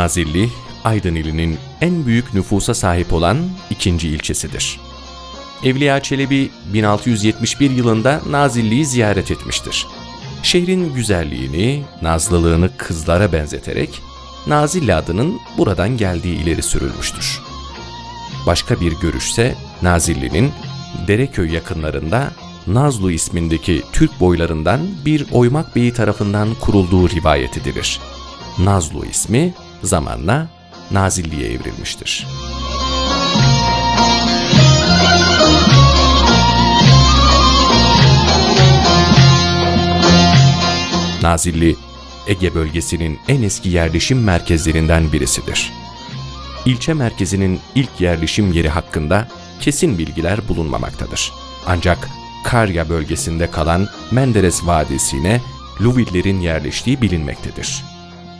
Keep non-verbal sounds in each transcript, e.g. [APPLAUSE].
Nazilli, Aydın ilinin en büyük nüfusa sahip olan ikinci ilçesidir. Evliya Çelebi 1671 yılında Nazilli'yi ziyaret etmiştir. Şehrin güzelliğini, nazlılığını kızlara benzeterek Nazilli adının buradan geldiği ileri sürülmüştür. Başka bir görüşse Nazilli'nin Dereköy yakınlarında Nazlu ismindeki Türk boylarından bir oymak beyi tarafından kurulduğu rivayet edilir. Nazlu ismi zamanla Nazilli'ye evrilmiştir. Nazilli, Ege bölgesinin en eski yerleşim merkezlerinden birisidir. İlçe merkezinin ilk yerleşim yeri hakkında kesin bilgiler bulunmamaktadır. Ancak Karya bölgesinde kalan Menderes Vadisi'ne Luvillerin yerleştiği bilinmektedir.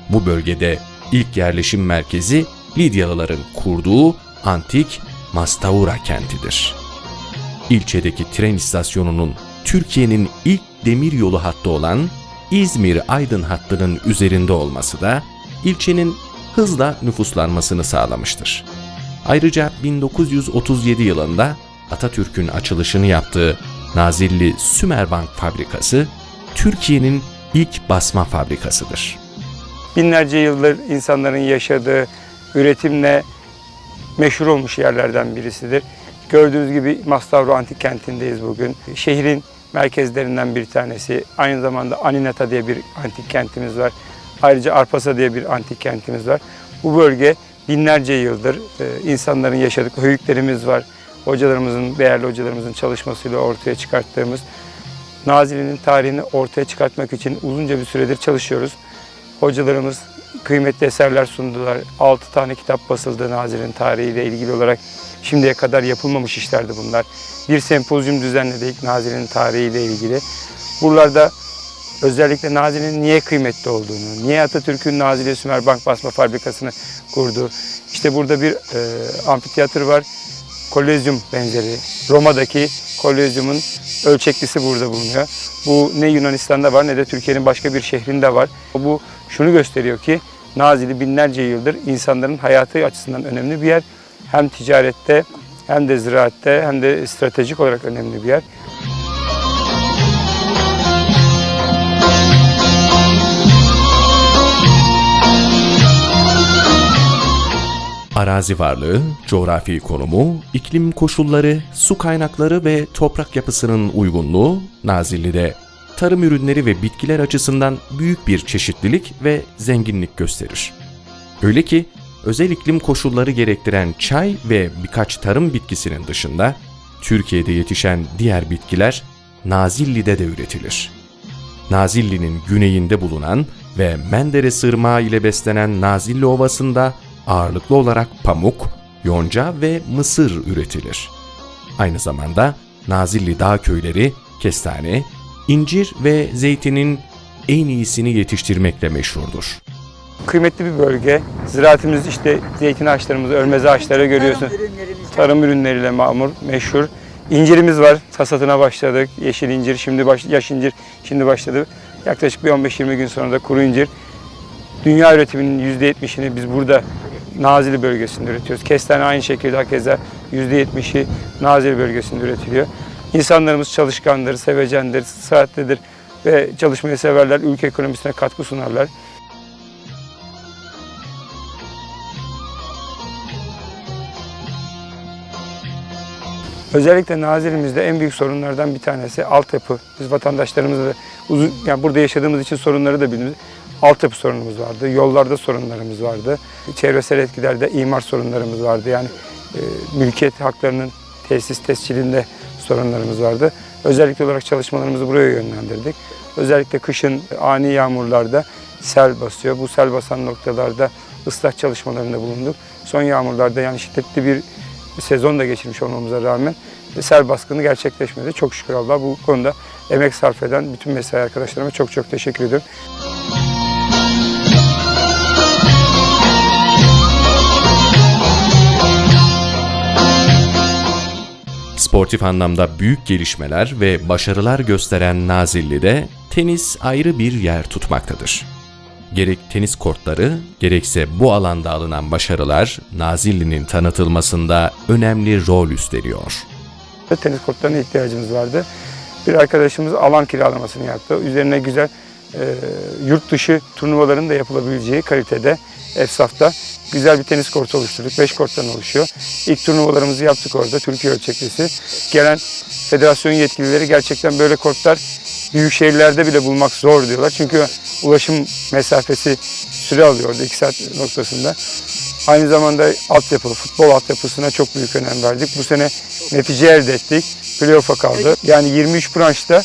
Bu bölgede ilk yerleşim merkezi Lidyalıların kurduğu antik Mastaura kentidir. İlçedeki tren istasyonunun Türkiye'nin ilk demir yolu hattı olan İzmir-Aydın hattının üzerinde olması da ilçenin hızla nüfuslanmasını sağlamıştır. Ayrıca 1937 yılında Atatürk'ün açılışını yaptığı Nazilli Sümerbank Fabrikası Türkiye'nin ilk basma fabrikasıdır. Binlerce yıldır insanların yaşadığı üretimle meşhur olmuş yerlerden birisidir. Gördüğünüz gibi Mastavro Antik Kenti'ndeyiz bugün. Şehrin merkezlerinden bir tanesi. Aynı zamanda Aninata diye bir antik kentimiz var. Ayrıca Arpasa diye bir antik kentimiz var. Bu bölge binlerce yıldır e, insanların yaşadığı höyüklerimiz var. Hocalarımızın, değerli hocalarımızın çalışmasıyla ortaya çıkarttığımız Nazilli'nin tarihini ortaya çıkartmak için uzunca bir süredir çalışıyoruz. Hocalarımız kıymetli eserler sundular. 6 tane kitap basıldı Nazilli'nin tarihiyle ilgili olarak. Şimdiye kadar yapılmamış işlerdi bunlar. Bir sempozyum düzenledik Nazilli'nin tarihiyle ilgili. Buralarda özellikle Nazilli'nin niye kıymetli olduğunu, niye Atatürk'ün Nazilli Sümerbank Basma Fabrikası'nı kurdu. İşte burada bir e, amfiteyatr var. Kolezyum benzeri. Roma'daki kolezyumun ölçeklisi burada bulunuyor. Bu ne Yunanistan'da var ne de Türkiye'nin başka bir şehrinde var. Bu şunu gösteriyor ki Nazilli binlerce yıldır insanların hayatı açısından önemli bir yer. Hem ticarette hem de ziraatte hem de stratejik olarak önemli bir yer. Arazi varlığı, coğrafi konumu, iklim koşulları, su kaynakları ve toprak yapısının uygunluğu Nazilli'de tarım ürünleri ve bitkiler açısından büyük bir çeşitlilik ve zenginlik gösterir. Öyle ki özel iklim koşulları gerektiren çay ve birkaç tarım bitkisinin dışında Türkiye'de yetişen diğer bitkiler Nazilli'de de üretilir. Nazilli'nin güneyinde bulunan ve Menderes Irmağı ile beslenen Nazilli Ovası'nda ağırlıklı olarak pamuk, yonca ve mısır üretilir. Aynı zamanda Nazilli dağ köyleri kestane, incir ve zeytinin en iyisini yetiştirmekle meşhurdur. Kıymetli bir bölge. Ziraatimiz işte zeytin ağaçlarımızı, örmez ağaçları görüyorsun. Tarım ürünleriyle mamur, meşhur. İncirimiz var. Hasatına başladık. Yeşil incir, şimdi baş, yaş incir şimdi başladı. Yaklaşık bir 15-20 gün sonra da kuru incir. Dünya üretiminin %70'ini biz burada Nazilli bölgesinde üretiyoruz. Kestane aynı şekilde hakeza %70'i Nazilli bölgesinde üretiliyor. İnsanlarımız çalışkandır, sevecendir, sıhhatlidir ve çalışmayı severler, ülke ekonomisine katkı sunarlar. Özellikle Nazilli'mizde en büyük sorunlardan bir tanesi altyapı. Biz vatandaşlarımızla da yani burada yaşadığımız için sorunları da bilmiyoruz. Altyapı sorunumuz vardı, yollarda sorunlarımız vardı, çevresel etkilerde imar sorunlarımız vardı. Yani e, mülkiyet haklarının tesis tescilinde sorunlarımız vardı. Özellikle olarak çalışmalarımızı buraya yönlendirdik. Özellikle kışın ani yağmurlarda sel basıyor. Bu sel basan noktalarda ıslah çalışmalarında bulunduk. Son yağmurlarda yani şiddetli bir sezon da geçirmiş olmamıza rağmen sel baskını gerçekleşmedi. Çok şükür Allah bu konuda emek sarf eden bütün mesai arkadaşlarıma çok çok teşekkür ediyorum. Sportif anlamda büyük gelişmeler ve başarılar gösteren Nazilli'de tenis ayrı bir yer tutmaktadır. Gerek tenis kortları, gerekse bu alanda alınan başarılar Nazilli'nin tanıtılmasında önemli rol üstleniyor. Tenis kortlarına ihtiyacımız vardı. Bir arkadaşımız alan kiralamasını yaptı. Üzerine güzel yurt dışı turnuvaların da yapılabileceği kalitede, efsafta güzel bir tenis kortu oluşturduk. 5 korttan oluşuyor. İlk turnuvalarımızı yaptık orada Türkiye ölçeklisi. Gelen federasyon yetkilileri gerçekten böyle kortlar büyük şehirlerde bile bulmak zor diyorlar. Çünkü ulaşım mesafesi süre alıyordu 2 saat noktasında. Aynı zamanda altyapı, futbol altyapısına çok büyük önem verdik. Bu sene netice elde ettik. Playoff'a kaldı. Yani 23 branşta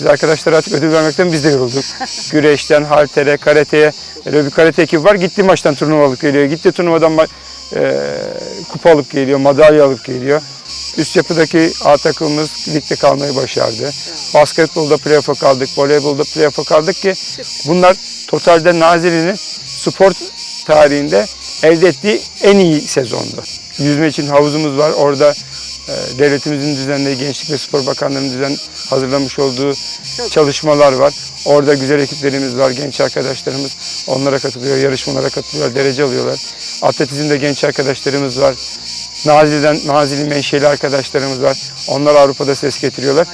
biz arkadaşlar artık ödül vermekten biz de yorulduk. [LAUGHS] Güreşten, haltere, karateye. Öyle bir karate ekibi var. Gitti maçtan turnuva alıp geliyor. Gitti turnuvadan e, kupa alıp geliyor, madalya alıp geliyor. Üst yapıdaki A takımımız ligde kalmayı başardı. Basketbolda playoff'a kaldık, voleybolda playoff'a kaldık ki bunlar totalde Nazilli'nin spor tarihinde elde ettiği en iyi sezondu. Yüzme için havuzumuz var. Orada devletimizin düzenlediği Gençlik ve Spor Bakanlığı'nın düzen hazırlamış olduğu çalışmalar var. Orada güzel ekiplerimiz var, genç arkadaşlarımız. Onlara katılıyor, yarışmalara katılıyorlar, derece alıyorlar. Atletizmde genç arkadaşlarımız var. Nazilli'den, Nazilli menşeli arkadaşlarımız var. Onlar Avrupa'da ses getiriyorlar.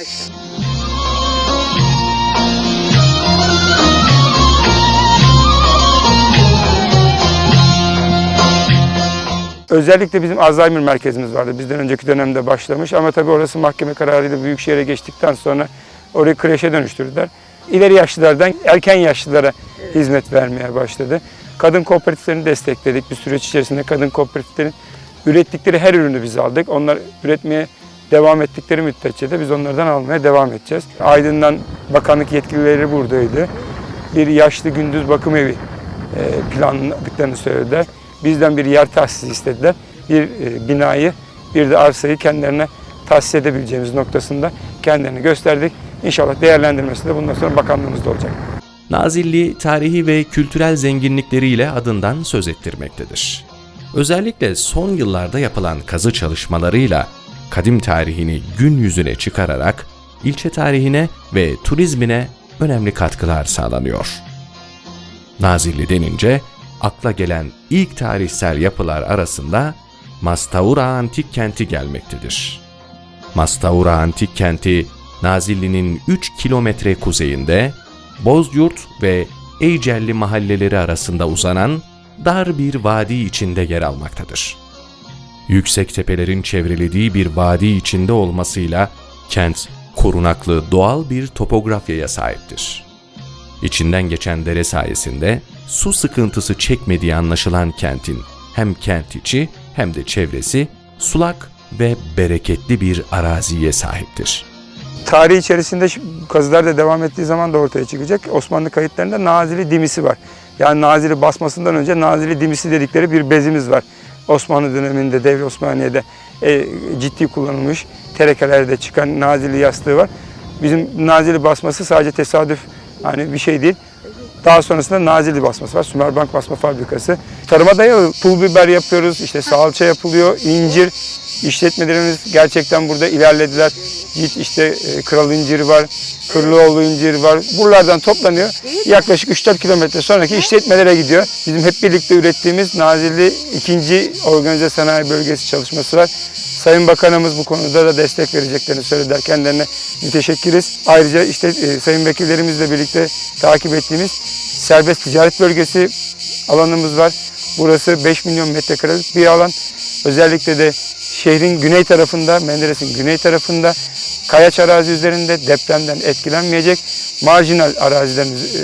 Özellikle bizim Alzheimer merkezimiz vardı. Bizden önceki dönemde başlamış ama tabii orası mahkeme kararıyla Büyükşehir'e geçtikten sonra orayı kreşe dönüştürdüler. İleri yaşlılardan erken yaşlılara hizmet vermeye başladı. Kadın kooperatiflerini destekledik. Bir süreç içerisinde kadın kooperatiflerin ürettikleri her ürünü biz aldık. Onlar üretmeye devam ettikleri müddetçe de biz onlardan almaya devam edeceğiz. Aydın'dan bakanlık yetkilileri buradaydı. Bir yaşlı gündüz bakım evi e, planladıklarını söylediler. Bizden bir yer tahsisi istediler. Bir e, binayı, bir de arsayı kendilerine tahsis edebileceğimiz noktasında kendilerini gösterdik. İnşallah değerlendirmesi de bundan sonra bakanlığımızda olacak. Nazilli tarihi ve kültürel zenginlikleriyle adından söz ettirmektedir. Özellikle son yıllarda yapılan kazı çalışmalarıyla kadim tarihini gün yüzüne çıkararak ilçe tarihine ve turizmine önemli katkılar sağlanıyor. Nazilli denince akla gelen ilk tarihsel yapılar arasında Mastaura Antik Kenti gelmektedir. Mastaura Antik Kenti, Nazilli'nin 3 kilometre kuzeyinde Bozyurt ve Eycelli mahalleleri arasında uzanan dar bir vadi içinde yer almaktadır. Yüksek tepelerin çevrelediği bir vadi içinde olmasıyla kent korunaklı doğal bir topografyaya sahiptir. İçinden geçen dere sayesinde su sıkıntısı çekmediği anlaşılan kentin hem kent içi hem de çevresi sulak ve bereketli bir araziye sahiptir. Tarih içerisinde kazılar da devam ettiği zaman da ortaya çıkacak. Osmanlı kayıtlarında Nazilli dimisi var. Yani Nazilli basmasından önce Nazilli dimisi dedikleri bir bezimiz var. Osmanlı döneminde, Devri Osmaniye'de e, ciddi kullanılmış terekelerde çıkan Nazilli yastığı var. Bizim Nazilli basması sadece tesadüf hani bir şey değil. Daha sonrasında Nazilli basması var. Sümerbank basma fabrikası. Tarıma dayalı pul biber yapıyoruz. işte salça yapılıyor. incir işletmelerimiz gerçekten burada ilerlediler. Git işte e, Kral inciri var. Kırlıoğlu inciri var. Buralardan toplanıyor. Yaklaşık 3-4 kilometre sonraki işletmelere gidiyor. Bizim hep birlikte ürettiğimiz Nazilli 2. Organize Sanayi Bölgesi çalışması var. Sayın Bakanımız bu konuda da destek vereceklerini söylediler. Kendilerine müteşekkiriz. Ayrıca işte e, sayın vekillerimizle birlikte takip ettiğimiz serbest ticaret bölgesi alanımız var. Burası 5 milyon metrekarelik bir alan. Özellikle de şehrin güney tarafında, Menderes'in güney tarafında kayaç arazi üzerinde depremden etkilenmeyecek marjinal arazilerimizi e,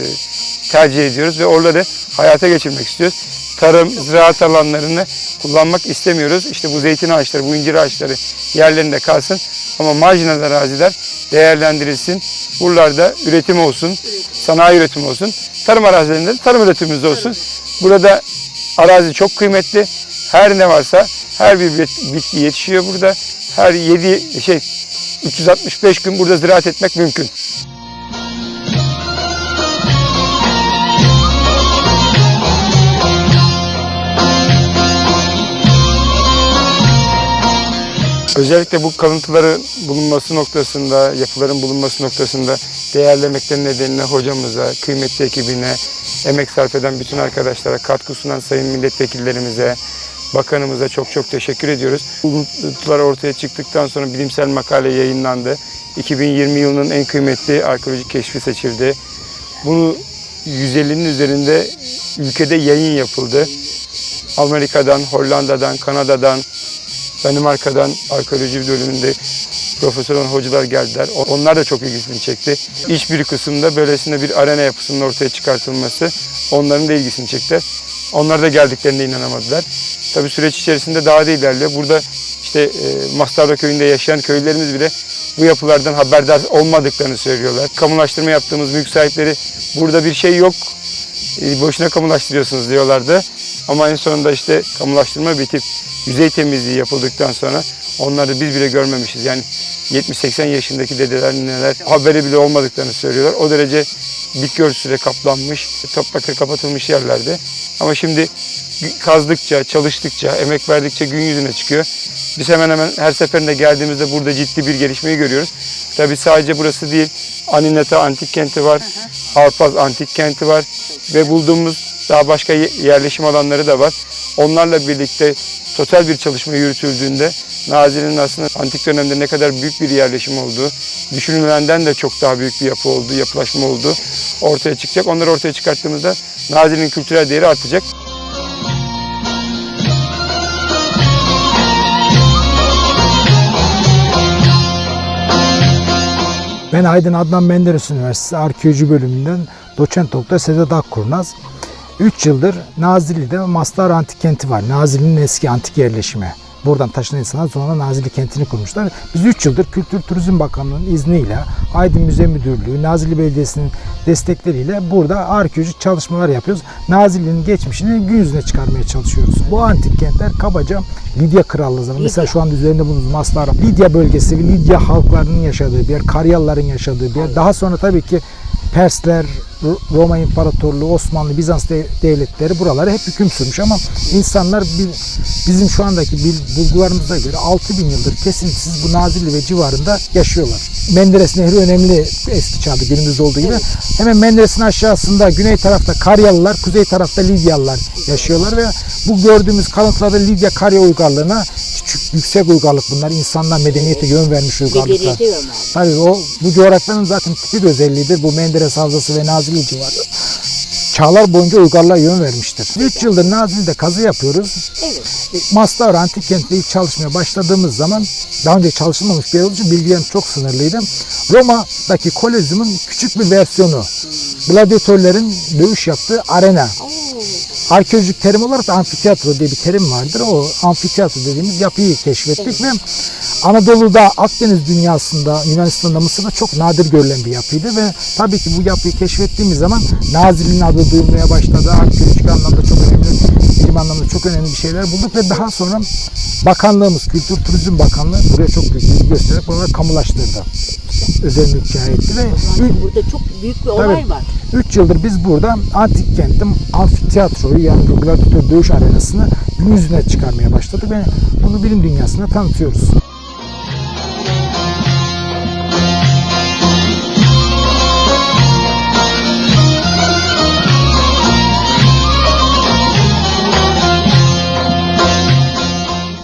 tercih ediyoruz ve oraları hayata geçirmek istiyoruz. Tarım, ziraat alanlarını kullanmak istemiyoruz. İşte bu zeytin ağaçları, bu incir ağaçları yerlerinde kalsın ama marjinal araziler değerlendirilsin. Buralarda üretim olsun, sanayi üretimi olsun. Tarım arazilerinde de tarım üretimimiz olsun. Burada arazi çok kıymetli. Her ne varsa her bir bit- bitki yetişiyor burada. Her 7 şey 365 gün burada ziraat etmek mümkün. Özellikle bu kalıntıların bulunması noktasında, yapıların bulunması noktasında değerlemekten nedeniyle hocamıza, kıymetli ekibine, emek sarf eden bütün arkadaşlara, katkı sunan sayın milletvekillerimize, bakanımıza çok çok teşekkür ediyoruz. Buluntular ortaya çıktıktan sonra bilimsel makale yayınlandı. 2020 yılının en kıymetli arkeolojik keşfi seçildi. Bunu 150'nin üzerinde ülkede yayın yapıldı. Amerika'dan, Hollanda'dan, Kanada'dan, Danimarka'dan arkeoloji bölümünde profesör olan hocalar geldiler. Onlar da çok ilgisini çekti. İş bir kısımda böylesine bir arena yapısının ortaya çıkartılması onların da ilgisini çekti. Onlar da geldiklerine inanamadılar. Tabii süreç içerisinde daha da ilerliyor. Burada işte e, Mastarda köyünde yaşayan köylülerimiz bile bu yapılardan haberdar olmadıklarını söylüyorlar. Kamulaştırma yaptığımız mülk sahipleri burada bir şey yok, e, boşuna kamulaştırıyorsunuz diyorlardı. Ama en sonunda işte kamulaştırma bitip yüzey temizliği yapıldıktan sonra onları biz bile görmemişiz. Yani 70-80 yaşındaki dedeler neler haberi bile olmadıklarını söylüyorlar. O derece bitki örtüsüyle kaplanmış, toprakla kapatılmış yerlerde. Ama şimdi kazdıkça, çalıştıkça, emek verdikçe gün yüzüne çıkıyor. Biz hemen hemen her seferinde geldiğimizde burada ciddi bir gelişmeyi görüyoruz. Tabii sadece burası değil, Anineta Antik Kenti var, Harpaz Antik Kenti var ve bulduğumuz daha başka ye- yerleşim alanları da var. Onlarla birlikte total bir çalışma yürütüldüğünde Nazilli'nin aslında antik dönemde ne kadar büyük bir yerleşim olduğu, düşünülenden de çok daha büyük bir yapı olduğu, yapılaşma olduğu ortaya çıkacak. Onları ortaya çıkarttığımızda Nazilli'nin kültürel değeri artacak. Ben Aydın Adnan Menderes Üniversitesi Arkeoloji Bölümünden doçent doktor Sedat Akkurnaz. 3 yıldır Nazilli'de Mastar Antik Kenti var. Nazilli'nin eski antik yerleşimi. Buradan taşınan insanlar sonra Nazilli kentini kurmuşlar. Biz 3 yıldır Kültür Turizm Bakanlığı'nın izniyle Aydın Müze Müdürlüğü, Nazilli Belediyesi'nin destekleriyle burada arkeolojik çalışmalar yapıyoruz. Nazilli'nin geçmişini gün yüzüne çıkarmaya çalışıyoruz. Bu antik kentler kabaca Lidya Krallığı zamanı. Mesela şu an üzerinde bulunduğumuz Maslar Lidya bölgesi ve Lidya halklarının yaşadığı bir yer, Karyalıların yaşadığı bir yer. Daha sonra tabii ki Persler, Ro- Roma İmparatorluğu, Osmanlı, Bizans de- devletleri buralara hep hüküm sürmüş ama insanlar bi- bizim şu andaki bulgularımıza göre 6000 yıldır kesintisiz bu Nazilli ve civarında yaşıyorlar. Menderes Nehri önemli eski çağda günümüzde olduğu gibi. Hemen Menderes'in aşağısında güney tarafta Karyalılar, kuzey tarafta Lidyalılar yaşıyorlar ve bu gördüğümüz kalıntılarda Lidya Karya uygarlığına küçük yüksek uygarlık bunlar. İnsanlar medeniyete yön vermiş uygarlıklar. Tabii o bu coğrafyanın zaten tipik özelliğidir. Bu Menderes Havzası ve Nazilli civarı. Çağlar boyunca uygarlığa yön vermiştir. 3 yıldır Nazilli'de kazı yapıyoruz. Evet. Mastar Antik Kent'te ilk çalışmaya başladığımız zaman daha önce çalışılmamış bir yer olduğu için bilgilerim çok sınırlıydı. Roma'daki Kolezyum'un küçük bir versiyonu. Gladyatörlerin dövüş yaptığı arena. Arkeolojik terim olarak da amfiteyatro diye bir terim vardır. O amfiteyatro dediğimiz yapıyı keşfettik ve Anadolu'da, Akdeniz dünyasında, Yunanistan'da, Mısır'da çok nadir görülen bir yapıydı ve tabii ki bu yapıyı keşfettiğimiz zaman Nazilli'nin adı duyulmaya başladı. Arkeolojik anlamda çok önemli, bilim anlamda çok önemli bir şeyler bulduk ve daha sonra bakanlığımız, Kültür Turizm Bakanlığı buraya çok büyük ilgi göstererek buraları kamulaştırdı. Özel mülkiyet etti ve Yani burada çok büyük bir olay Tabii. var. 3 yıldır biz burada antik kentin amfiteyatroyu yani gladyatör dövüş arenasını gün yüzüne çıkarmaya başladık ve bunu bilim dünyasına tanıtıyoruz.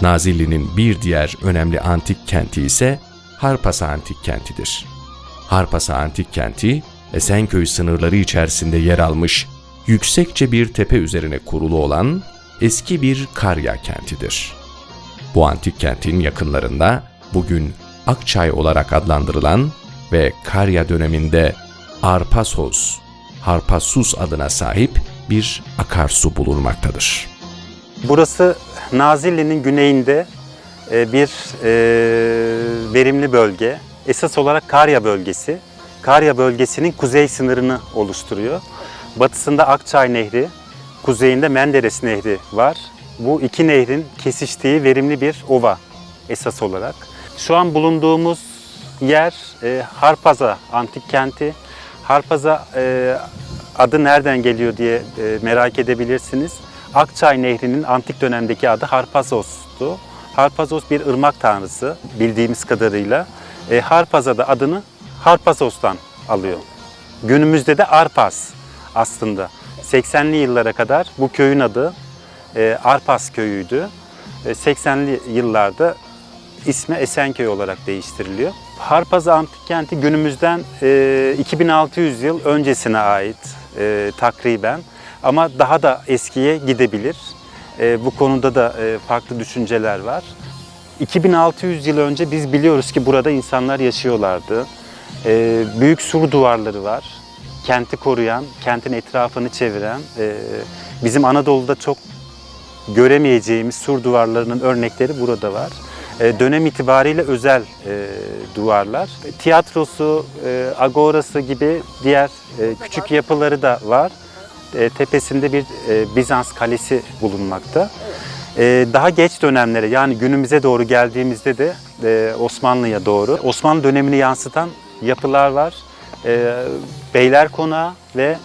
Nazilli'nin bir diğer önemli antik kenti ise Harpasa Antik Kenti'dir. Harpasa Antik Kenti, Esenköy sınırları içerisinde yer almış, yüksekçe bir tepe üzerine kurulu olan eski bir Karya kentidir. Bu antik kentin yakınlarında bugün Akçay olarak adlandırılan ve Karya döneminde Arpasos, Harpasus adına sahip bir akarsu bulunmaktadır. Burası Nazilli'nin güneyinde e, bir e, verimli bölge. Esas olarak Karya bölgesi. Karya bölgesinin kuzey sınırını oluşturuyor. Batısında Akçay Nehri, kuzeyinde Menderes Nehri var. Bu iki nehrin kesiştiği verimli bir ova esas olarak. Şu an bulunduğumuz yer e, Harpaza Antik Kenti. Harpaza adı nereden geliyor diye merak edebilirsiniz. Akçay Nehri'nin antik dönemdeki adı Harpazos'tu Harpazos bir ırmak tanrısı bildiğimiz kadarıyla. E, Harpaz'a da adını Harpazos'tan alıyor. Günümüzde de Arpas aslında. 80'li yıllara kadar bu köyün adı e, Arpas köyüydü. E, 80'li yıllarda ismi Esenköy olarak değiştiriliyor. Harpazı Antik Kenti günümüzden e, 2600 yıl öncesine ait e, takriben ama daha da eskiye gidebilir. E, bu konuda da e, farklı düşünceler var. 2600 yıl önce biz biliyoruz ki burada insanlar yaşıyorlardı. E, büyük sur duvarları var. Kenti koruyan, kentin etrafını çeviren, e, bizim Anadolu'da çok göremeyeceğimiz sur duvarlarının örnekleri burada var. E, dönem itibariyle özel e, duvarlar. Tiyatrosu, e, agorası gibi diğer e, küçük yapıları da var. E, tepesinde bir e, Bizans kalesi bulunmakta. E, daha geç dönemlere yani günümüze doğru geldiğimizde de Osmanlı'ya doğru Osmanlı dönemini yansıtan yapılar var. Beyler Konağı ve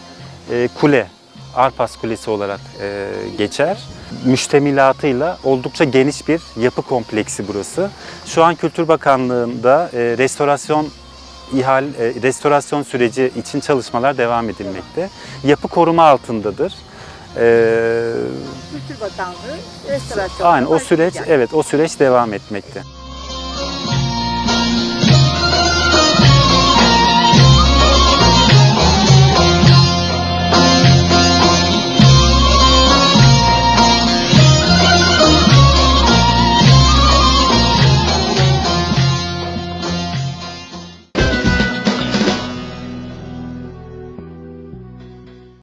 kule, Arpas Kulesi olarak e, geçer. Müştemilatıyla oldukça geniş bir yapı kompleksi burası. Şu an Kültür Bakanlığı'nda restorasyon ihal e, restorasyon süreci için çalışmalar devam edilmekte. Yapı koruma altındadır. E, Kültür Bakanlığı restorasyon. aynen o süreç evet o süreç devam etmekte.